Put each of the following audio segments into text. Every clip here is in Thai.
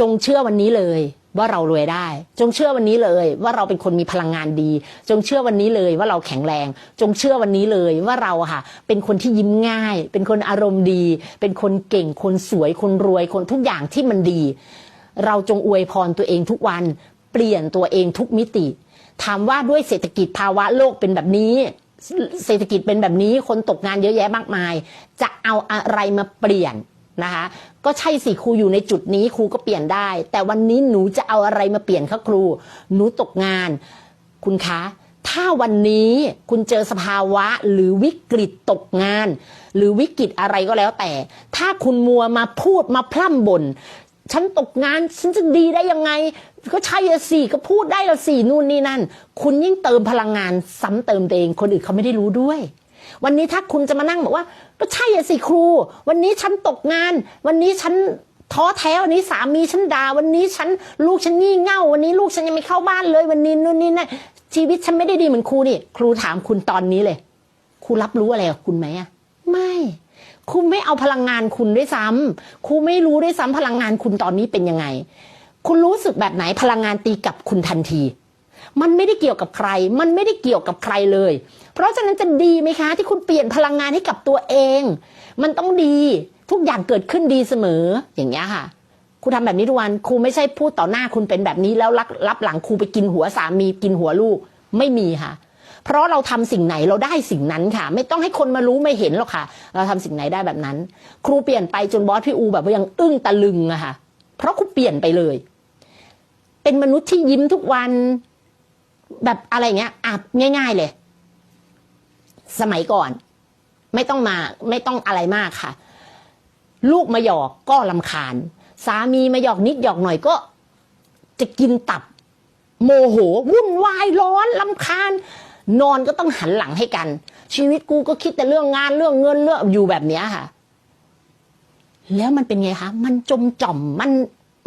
จงเชื่อวันนี้เลยว่าเรารวยได้ จงเชื่อวันนี้เลยว่าเราเป็นคนมีพลังงานดี จงเชื่อวันนี้เลยว่าเราแข็งแรง จงเชื่อวันนี้เลยว่าเราค่ะ เป็นคนที่ยิ้มง่าย เป็นคนอารมณ์ดี เป็นคนเก่งคนสวยคนรวยคนทุกอย่างที่มันดี เราจงอวยพรตัวเองทุกวัน เปลี่ยนตัวเองทุกมิติ ถามว่าด้วยเศรษฐกิจภาวะโลกเป็นแบบนี้เศรษฐกิจเป็นแบบนี้คนตกงานเยอะแยะมากมาย จะเอาอะไรมาเปลี่ยน นะคะก็ใช่สิครูอยู่ในจุดนี้ครูก็เปลี่ยนได้ แต่วันนี้หนูจะเอาอะไรมาเปลี่ยนคะครู หนูตกงาน คุณคะ ถ้าวันนี้คุณเจอสภาวะหรือวิกฤตตกงาน หรือวิกฤตอะไรก็แล้วแต่ ถ้าคุณมัวมาพูดมาพร่ำบ่นฉันตกงานฉันจะดีได้ยังไง ก็ใช่อะสิก็พูดได้ละสินู่นนี่นั่น คุณยิ่งเติมพลังงานซ้ำเติมตัวเองคนอื่นเขาไม่ได้รู้ด้วย วันนี้ถ้าคุณจะมานั่งบอกว่า ก็ใช่อะสิครู วันนี้ฉันตกงาน วันนี้ฉันท้อแท้วันนี้สามีฉันด่าวันนี้ฉันลูกฉันงี่เง่า วันนี้ลูกฉันยังไม่เข้าบ้านเลย วันนี้นู่นนี่นั่นชีวิตฉันไม่ได้ดีเหมือนครูนี่ ครูถามคุณตอนนี้เลยครูรับรู้อะไรกับคุณไหมอะไม่ครูไม่เอาพลังงานคุณด้วยซ้ำครูไม่รู้ด้วยซ้ำพลังงานคุณตอนนี้เป็นยังไง คุณรู้สึกแบบไหนพลังงานตีกับคุณทันที มันไม่ได้เกี่ยวกับใคร มันไม่ได้เกี่ยวกับใครเลย เพราะฉะนั้นจะดีไหมคะ ที่คุณเปลี่ยนพลังงานให้กับตัวเอง มันต้องดีทุกอย่างเกิดขึ้นดีเสมออย่างเงี้ยค่ะครูทำแบบนี้ทุกวันครูไม่ใช่พูดต่อหน้าคุณเป็นแบบนี้แล้วรับรับหลังครูไปกินหัวสามีกินหัวลูกไม่มีค่ะ เพราะเราทำสิ่งไหนเราได้สิ่งนั้นค่ะ ไม่ต้องให้คนมารู้ไม่เห็นหรอกค่ะ เราทำสิ่งไหนได้แบบนั้น ครูเปลี่ยนไปจนบอสพี่อูแบบว่ายังอึ้งตะลึงอะค่ะ เพราะครูเปลี่ยนไปเลย เป็นมนุษย์ที่ยิ้มทุกวัน แบบอะไรเงี้ยอะง่าย ๆเลย สมัยก่อน ไม่ต้องมา ไม่ต้องอะไรมากค่ะ ลูกมาหยอกก็ลำคาญ สามีมาหยอกนิดหยอกหน่อยก็ จะกินตับ โมโห วุ่นวายร้อนลำคาญ นอนก็ต้องหันหลังให้กัน ชีวิตกูก็คิดแต่เรื่องงานเรื่องเงินเรื่องอยู่แบบเนี้ยค่ะ แล้วมันเป็นไงคะมันจมจ่อมมัน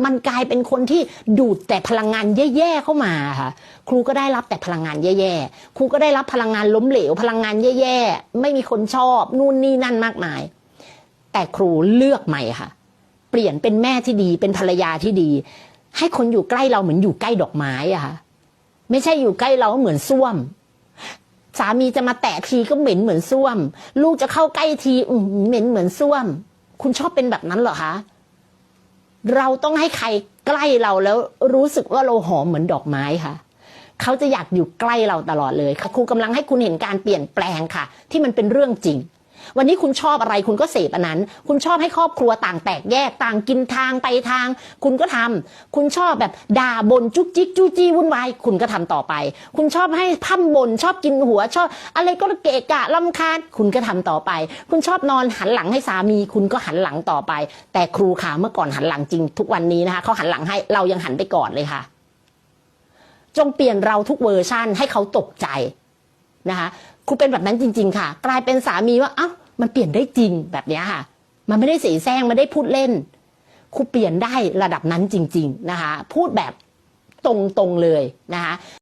มันกลายเป็นคนที่ดูดแต่พลังงานแย่ๆเข้ามาค่ะ ครูก็ได้รับแต่พลังงานแย่ๆ ครูก็ได้รับพลังงานล้มเหลว พลังงานแย่ๆ ไม่มีคนชอบ นู่นนี่นั่นมากมาย แต่ครูเลือกใหม่ค่ะ เปลี่ยนเป็นแม่ที่ดี เป็นภรรยาที่ดี ให้คนอยู่ใกล้เราเหมือนอยู่ใกล้ดอกไม้อะค่ะ ไม่ใช่อยู่ใกล้เราเหมือนส้วมสามีจะมาแตะทีก็เหม็นเหมือนส้วม ลูกจะเข้าใกล้ทีเหม็นเหมือนส้วม คุณชอบเป็นแบบนั้นเหรอคะ เราต้องให้ใครใกล้เราแล้วรู้สึกว่าเราหอมเหมือนดอกไม้ค่ะ เขาจะอยากอยู่ใกล้เราตลอดเลยค่ะครูกำลังให้คุณเห็นการเปลี่ยนแปลงค่ะ ที่มันเป็นเรื่องจริง วันนี้คุณชอบอะไรคุณก็เสพอันนั้น คุณชอบให้ครอบครัวต่างแตกแยกต่างกินทางไปทาง คุณก็ทำคุณชอบแบบด่าบนจุกจิกจู้จี้วุ่นวายคุณก็ทำต่อไป คุณชอบให้พั่มบนชอบกินหัวชอบอะไรก็เกะกะลำคาญคุณก็ทำต่อไป คุณชอบนอนหันหลังให้สามี คุณก็หันหลังต่อไป แต่ครูขาเมื่อก่อนหันหลังจริง ทุกวันนี้นะคะเขาหันหลังให้เรายังหันไปก่อนเลยค่ะ จงเปลี่ยนเราทุกเวอร์ชั่นให้เขาตกใจ นะคะครูเป็นแบบนั้นจริง ๆ ค่ะ กลายเป็นสามีว่าเอ้ามันเปลี่ยนได้จริงแบบนี้ค่ะ มันไม่ได้เสียแซงไม่ได้พูดเล่นครูเปลี่ยนได้ระดับนั้นจริง ๆ นะคะ พูดแบบตรงๆเลยนะคะ